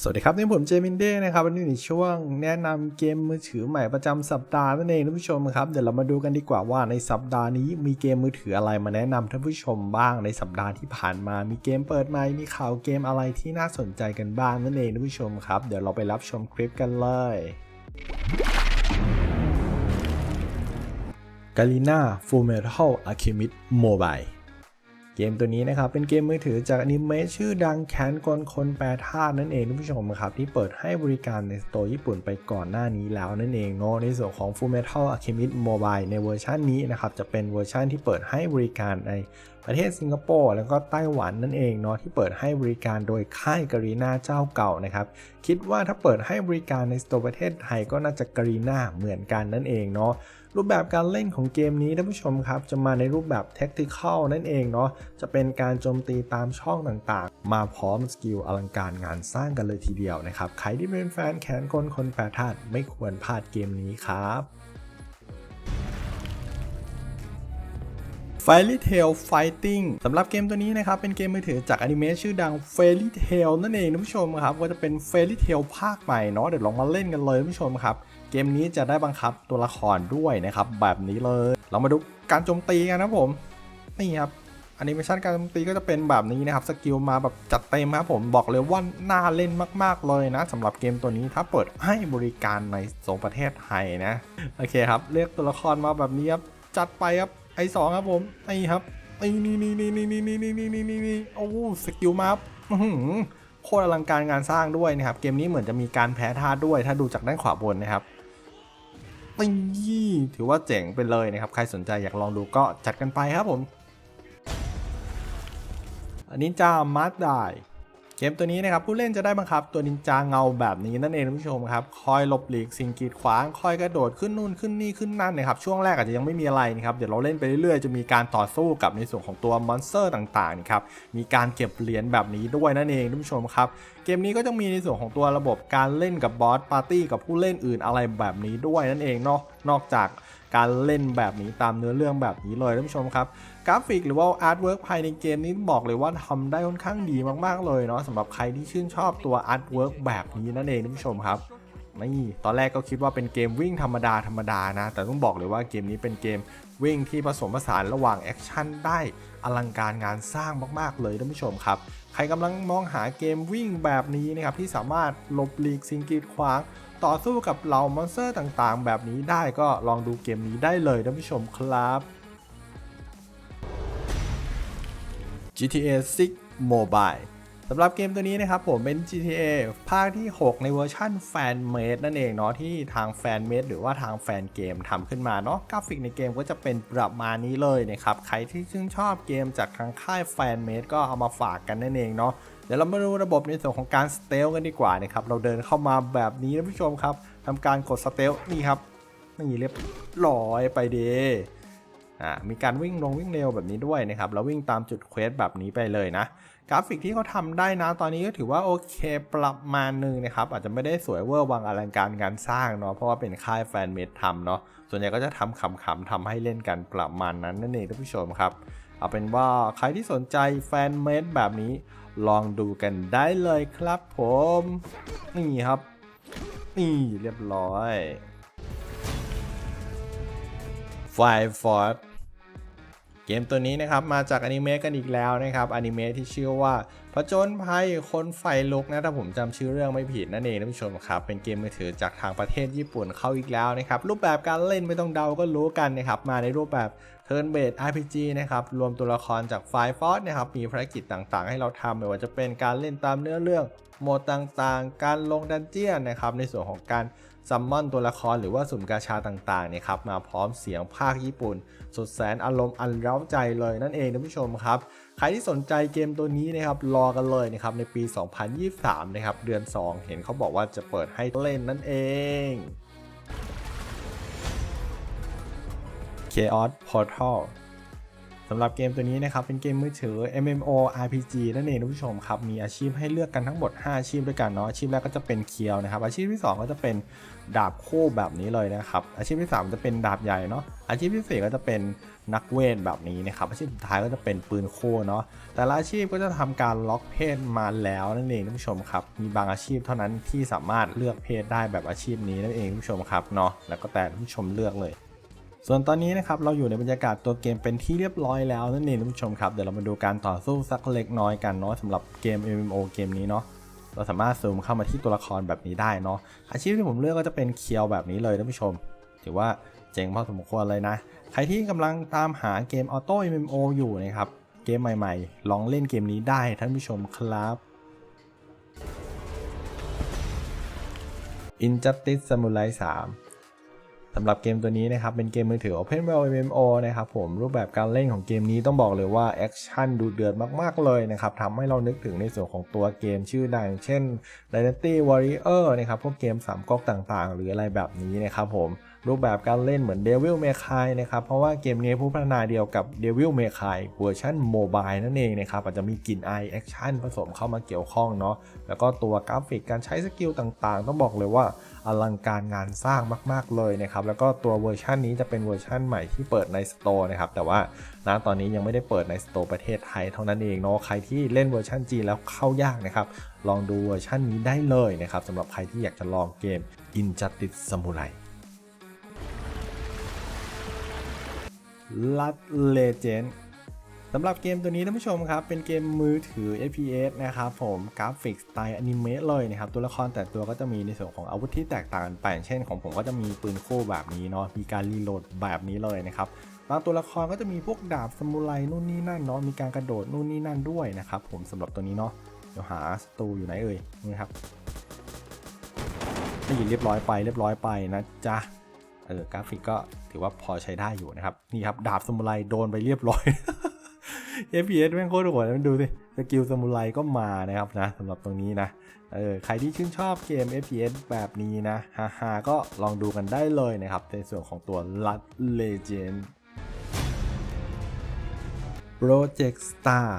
สวัสดีครับนี่ผมเจมินเด้นะครับวันนี้ในช่วงแนะนำเกมมือถือใหม่ประจำสัปดาห์นั่นเองท่านผู้ชมครับเดี๋ยวเรามาดูกันดีกว่าว่าในสัปดาห์นี้มีเกมมือถืออะไรมาแนะนำท่านผู้ชมบ้างในสัปดาห์ที่ผ่านมา มีเกมเปิดใหม่มีข่าวเกมอะไรที่น่าสนใจกันบ้างนั่นเองท่านผู้ชมครับเดี๋ยวเราไปรับชมคลิปกันเลย g a l i n a Full Metal Alchemist Mobile เกมตัวนี้นะครับเป็นเกมมือถือจากอนิเมะชื่อดังแคนกลคนแปรธาตุนั่นเองท่านผู้ชมครับที่เปิดให้บริการในสโตร์ญี่ปุ่นไปก่อนหน้านี้แล้วนั่นเองเนาะในส่วนของ Full Metal Alchemist Mobile ในเวอร์ชันนี้นะครับจะเป็นเวอร์ชันที่เปิดให้บริการใน ประเทศสิงคโปร์แล้วก็ไต้หวันนั่นเองเนาะที่เปิดให้บริการโดยค่ายการีนาเจ้าเก่านะครับ คิดว่าถ้าเปิดให้บริการในสตร์ประเทศไทยก็น่าจะการีนาเหมือนกันนั่นเองเนาะรูปแบบการเล่นของเกมนี้ท่านผู้ชมครับ จะมาในรูปแบบ Tactical นั่นเองเนาะจะเป็นการโจมตีตามช่องต่างๆ มาพร้อมสกิลอลังการงานสร้างกันเลยทีเดียวนะครับ ใครที่เป็นแฟนแขนกลคนแปรธาตุไม่ควรพลาดเกมนี้ครับ Fairy Tail Fighting สำหรับเกมตัวนี้นะครับ เป็นเกมมือถือจากอนิเมะชื่อดัง Fairy Tail นั่นเองท่านผู้ชมครับ ก็จะเป็น Fairy Tail ภาคใหม่เนาะเดี๋ยวลองมาเล่นกันเลยท่านผู้ชมครับ เกมนี้จะได้บังคับตัวละครด้วยนะครับ แบบนี้เลยเรามาดูการโจมตีกันนะผมนี่ครับแอนิเมชันการโจมตีก็จะเป็นแบบนี้นะครับ สกิลมาแบบจัดเต็มครับผมบอกเลยว่าน่าเล่นมาก ๆ เลยนะสำหรับเกมตัวนี้ถ้าเปิดให้บริการในโซนประเทศไทยนะ โอเคครับ เรียกตัวละครมาแบบนี้ครับ จัดไปครับ ไอสองครับผมไอครับไอนี่นี่นี่นี่นี่นี่นี่นี่นี่นี่โอ้สกิลมาครับโคตรอลังการงานสร้างด้วยนะครับ เกมนี้เหมือนจะมีการแพ้ท่าด้วย ถ้าดูจากด้านขวาบนนะครับนี่ถือว่าเจ๋งไปเลยนะครับ ใครสนใจอยากลองดูก็จัดกันไปครับผม อันนี้จามัดได้ เกมตัวนี้นะครับผู้เล่นจะได้บังคับตัวนินจาเงาแบบนี้นั่นเองท่านผู้ชมครับคอยหลบหลีกสิ่งกีดขวางคอยกระโดดขึ้นนู่นขึ้นนี่ขึ้นนั่นนะครับช่วงแรกอาจจะยังไม่มีอะไรนะครับเดี๋ยวเราเล่นไปเรื่อยๆจะมีการต่อสู้กับในส่วนของตัวมอนสเตอร์ต่างๆนะครับมีการเก็บเหรียญแบบนี้ด้วยนั่นเองท่านผู้ชมครับเกมนี้ก็จะมีในส่วนของตัวระบบการเล่นกับบอสปาร์ตี้กับผู้เล่นอื่นอะไรแบบนี้ด้วยนั่นเองเนาะ นอกจากการเล่นแบบนี้ตามเนื้อเรื่องแบบนี้เลยท่านผู้ชมครับ กราฟิกหรือว่าอาร์ตเวิร์กภายในเกมนี้บอกเลยว่าทำได้ค่อนข้างดีมากๆเลยเนาะสำหรับใครที่ชื่นชอบตัวอาร์ตเวิร์กแบบนี้นั่นเองท่านผู้ชมครับนี่ตอนแรกก็คิดว่าเป็นเกมวิ่งธรรมดาธรรมดานะ แต่ต้องบอกเลยว่าเกมนี้เป็นเกมวิ่งที่ผสมผสานระหว่างแอคชั่นได้อลังการงานสร้างมาก ๆ เลยท่านผู้ชมครับ ใครกำลังมองหาเกมวิ่งแบบนี้นะครับที่สามารถหลบหลีกสิ่งกีดขวาง ต่อสู้กับเหล่ามอนสเตอร์ต่างๆ แบบนี้ได้ก็ลองดูเกมนี้ได้เลยท่านผู้ชมครับ GTA 6 Mobile ำหรับเกมตัวนี้นะครับผมเป็น GTA ภาคที่ 6 ในเวอร์ชันแฟนเมดนั่นเองเนาะที่ทางแฟนเมดหรือว่าทางแฟนเกมทำขึ้นมาเนาะกราฟิกในเกมก็จะเป็นประมาณนี้เลยนะครับ ใครที่ชื่นชอบเกมจากทางค่ายแฟนเมดก็เอามาฝากกันนั่นเองเนาะเดี๋ยวเรามาดูระบบในส่วนของการสเตลกันดีกว่านะครับเราเดินเข้ามาแบบนี้นะผู้ชมครับทำการกดสเตลนี่ครับนี่เรียบร้อยไปเดอ่ามีการวิ่งลงวิ่งเร็วแบบนี้ด้วยนะครับแล้ววิ่งตามจุดเควสแบบนี้ไปเลยนะกราฟิกที่เขาทำได้นะตอนนี้ก็ถือว่าโอเคประมาณนึงนะครับ อาจจะไม่ได้สวยเวอร์วังอลังการการสร้างเนาะเพราะว่าเป็นค่ายแฟนเมดทำเนาะส่วนใหญ่ก็จะทำขำๆทำให้เล่นกันประมาณนั้นนั่นเองท่านผู้ชมครับเอาเป็นว่าใครที่สนใจแฟนเมดแบบนี้ลองดูกันได้เลยครับผมนี่ครับ นี่เรียบร้อย Fire Force เกมตัวนี้นะครับมาจากอนิเมะกันอีกแล้วนะครับอนิเมะที่ชื่อว่าผจญภัยคนไฟลุกนะถ้าผมจำชื่อเรื่องไม่ผิดนั่นเองท่านผู้ชมครับเป็นเกมมือถือจากทางประเทศญี่ปุ่นเข้าอีกแล้วนะครับรูปแบบการเล่นไม่ต้องเดาก็รู้กันนะครับมาในรูปแบบ Turn Based RPG นะครับรวมตัวละครจาก Fire Force นะครับมีภารกิจต่างๆ ให้เราทำไม่ว่าจะเป็นการเล่นตามเนื้อเรื่องโหมดต่างๆ การลงดันเจียนนะครับในส่วนของการ ซัมมอนตัวละครหรือว่าสุ่มกาชาต่างๆเนี่ยครับมาพร้อมเสียงภาคญี่ปุ่น สุดแสนอารมณ์อันเร้าใจเลยนั่นเองท่านผู้ชมครับ ใครที่สนใจเกมตัวนี้นะครับรอกันเลยนะครับในปี 2023 นะครับเดือน 2 เห็นเขาบอกว่าจะเปิดให้เล่นนั่นเอง Chaos Portal ำหรับเกมตัวนี้นะครับเป็นเกมมือถือ MMO RPG นั่นเองท่านผู้ชมครับมีอาชีพให้เลือกกันทั้งหมด 5 อาชีพด้วยกันเนาะอาชีพแรกก็จะเป็นเคียวนะครับ อาชีพที่ 2 ก็จะเป็นดาบคู่แบบนี้เลยนะครับอาชีพที่ 3 จะเป็นดาบใหญ่เนาะอาชีพที่สี่ก็จะเป็นนักเวทแบบนี้นะครับอาชีพสุดท้ายก็จะเป็นปืนคู่เนาะแต่ละอาชีพก็จะทำการล็อกเพศมาแล้วนั่นเองท่านผู้ชมครับมีบางอาชีพเท่านั้นที่สามารถเลือกเพศได้แบบอาชีพนี้นั่นเองท่านผู้ชมครับเนาะแล้วก็แต่ท่านผู้ชมเลือกเลย ส่วนตอนนี้นะครับเราอยู่ในบรรยากาศตัวเกมเป็นที่เรียบร้อยแล้วนั่นเองท่านผู้ชมครับเดี๋ยวเรามาดูการต่อสู้สักเล็กน้อยกันเนาะสำหรับเกม MMO เกมนี้เนาะเราสามารถซูมเข้ามาที่ตัวละครแบบนี้ได้เนาะอาชีพที่ผมเลือกก็จะเป็นเคียวแบบนี้เลยท่านผู้ชม ถือว่าเจ๋งพอสมควรเลยนะ ใครที่กำลังตามหาเกมออโต้ MMO อยู่นะครับเกมใหม่ๆ ลองเล่นเกมนี้ได้ท่านผู้ชมครับ Injustice Samurai 3 สำหรับเกมตัวนี้นะครับ เป็นเกมมือถือ Open World MMO นะครับผมรูปแบบการเล่นของเกมนี้ต้องบอกเลยว่าแอคชั่นดูเดือดมากๆเลยนะครับทำให้เรานึกถึงในส่วนของตัวเกมชื่อดัง เช่น Dynasty Warrior นะครับพวกเกมสามก๊กต่างๆ หรืออะไรแบบนี้นะครับผม รูปแบบการเล่นเหมือน Devil May Cry นะครับเพราะว่าเกมนี้ผู้พัฒนาเดียวกับ Devil May Cry เวอร์ชันโมบายนั่นเองนะครับอาจจะมีกลิ่นอายแอคชั่นผสมเข้ามาเกี่ยวข้องเนาะแล้วก็ตัวกราฟิกการใช้สกิลต่างๆ ต้องบอกเลยว่าอลังการงานสร้างมาก ๆ เลยนะครับแล้วก็ตัวเวอร์ชันนี้จะเป็นเวอร์ชันใหม่ที่เปิดในสโตร์นะครับแต่ว่าณตอนนี้ยังไม่ได้เปิดในสโตร์ประเทศไทยเท่านั้นเองเนาะใครที่เล่นเวอร์ชันจีนแล้วเข้ายากนะครับลองดูเวอร์ชันนี้ได้เลยนะครับสำหรับใครที่อยากจะลองเกม Injustice Samurai ลัดเลเจนสำหรับเกมตัวนี้ท่านผู้ชมครับ เป็นเกมมือถือ FPS นะครับผมกราฟิกสไตล์อนิเมะเลยนะครับ ตัวละครแต่ตัวก็จะมีในส่วนของอาวุธที่แตกต่างกันไปเช่นของผมก็จะมีปืนคู่แบบนี้เนาะมีการรีโหลดแบบนี้เลยนะครับบางตัวละครก็จะมีพวกดาบสมุไรนู่นนี่นั่นเนาะมีการกระโดดนู่นนี่นั่นด้วยนะครับผมสำหรับตัวนี้เนาะเดี๋ยวหาสตูอยู่ไหนเอ่ยนี่ครับได้ยินเรียบร้อยไปเรียบร้อยไปนะจ๊ะ เออกราฟิกก็ถือว่าพอใช้ได้อยู่นะครับ นี่ครับ ดาบสมุไรโดนไปเรียบร้อย FPS แม่งโคตรโหดนดูสิสกิลสมุไรก็มานะครับนะสำหรับตรงนี้นะเออใครที่ชื่นชอบเกม FPS แบบนี้นะฮ่าฮก็ลองดูกันได้เลยนะครับ ในส่วนของตัว Lud Legend Project Star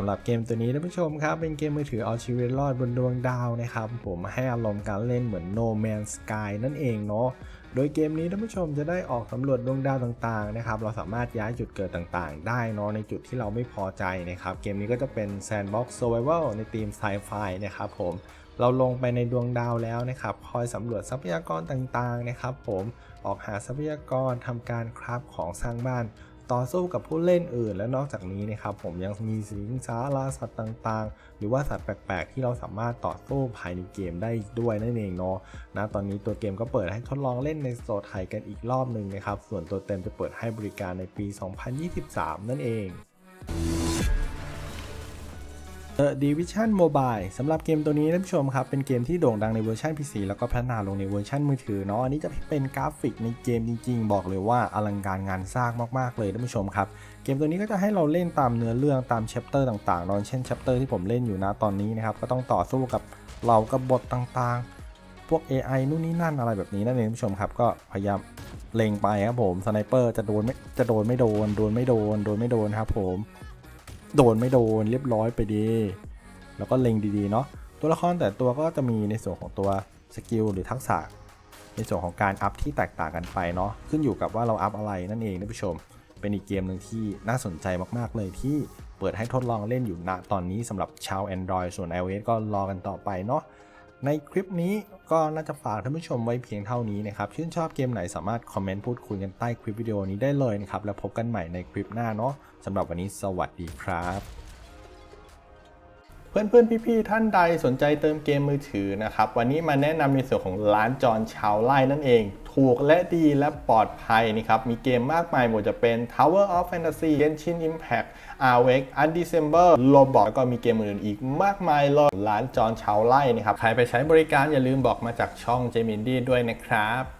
สำหรับเกมตัวนี้ท่านผู้ชมครับ เป็นเกมมือถือเอาชีวิตรอดบนดวงดาวนะครับ ผมให้อารมณ์การเล่นเหมือน No Man's Sky นั่นเองเนาะโดยเกมนี้ท่านผู้ชมจะได้ออกสำรวจดวงดาวต่างๆนะครับเราสามารถย้ายจุดเกิดต่างๆ ได้เนาะในจุดที่เราไม่พอใจนะครับเกมนี้ก็จะเป็น Sandbox Survival ในธีม Sci-Fi นะครับผมเราลงไปในดวงดาวแล้วนะครับ คอยสำรวจทรัพยากรต่างๆนะครับ ผม ออกหาทรัพยากรทำการคราฟของสร้างบ้าน ต่อสู้กับผู้เล่นอื่น และนอกจากนี้นะครับผมยังมีสิงสาราสัตว์ต่างๆ หรือว่าสัตว์แปลกๆ ที่เราสามารถต่อสู้ภายในเกมได้ด้วยนั่นเองเนาะนะตอนนี้ตัวเกมก็เปิดให้ทดลองเล่นในโตร์ไทยกันอีกรอบหนึ่งนะครับส่วนตัวเต็มจะเปิดให้บริการในปี 2023 นั่นเอง The Division Mobile สำหรับเกมตัวนี้ท่านผู้ชมครับ เป็นเกมที่โด่งดังในเวอร์ชัน PC แล้วก็พัฒนาลงในเวอร์ชันมือถือเนาะอันนี้จะเป็นกราฟิกในเกมจริง ๆ บอกเลยว่าอลังการงานสร้างมากๆเลยท่านผู้ชมครับ เกมตัวนี้ก็จะให้เราเล่นตามเนื้อเรื่องตามแชปเตอร์ต่างๆนาะเช่นแชปเตอร์ที่ผมเล่นอยู่นะตอนนี้นะครับ ก็ต้องต่อสู้กับเหล่ากบฏต่างๆ พวก AI นู่นนี่นั่นอะไรแบบนี้นั่นเองท่านผู้ชมครับก็พยายามเล็งไปครับผมสไนเปอร์จะโดนไม่จะโดนไม่โดนโดนไม่โดนโดนไม่โดนครับผม โดนไม่โดนเรียบร้อยไปดี แล้วก็เล็งดีๆเนาะตัวละครแต่ตัวก็จะมีในส่วนของตัวสกิลหรือทักษะ ในส่วนของการอัพที่แตกต่างกันไปเนาะขึ้นอยู่กับว่าเราอัพอะไรนั่นเองท่านผู้ชม เป็นอีกเกมหนึ่งที่น่าสนใจมากๆเลยที่เปิดให้ทดลองเล่นอยู่ณตอนนี้สำหรับชาว Android ส่วน iOS ก็รอกันต่อไปเนาะ ในคลิปนี้ก็น่าจะฝากท่านผู้ชมไว้เพียงเท่านี้นะครับ ชื่นชอบเกมไหนสามารถคอมเมนต์พูดคุยกันใต้คลิปวิดีโอนี้ได้เลยนะครับ แล้วพบกันใหม่ในคลิปหน้าเนาะสำหรับวันนี้สวัสดีครับ เพื่อนๆพี่ ๆ ท่านใดสนใจเติมเกมมือถือนะครับ วันนี้มาแนะนำในส่วนของร้านจอนชาวไล่นั่นเอง ถูกและดีและปลอดภัยนะครับมีเกมมากมายหมดจะเป็น Tower of Fantasy Genshin Impact Arvek Undecember Roblox แล้วก็มีเกมอื่นอีกมากมายเลยร้านจอนชาวไล่นะครับใครไปใช้บริการอย่าลืมบอกมาจากช่องเจมินดี้ด้วยนะครับ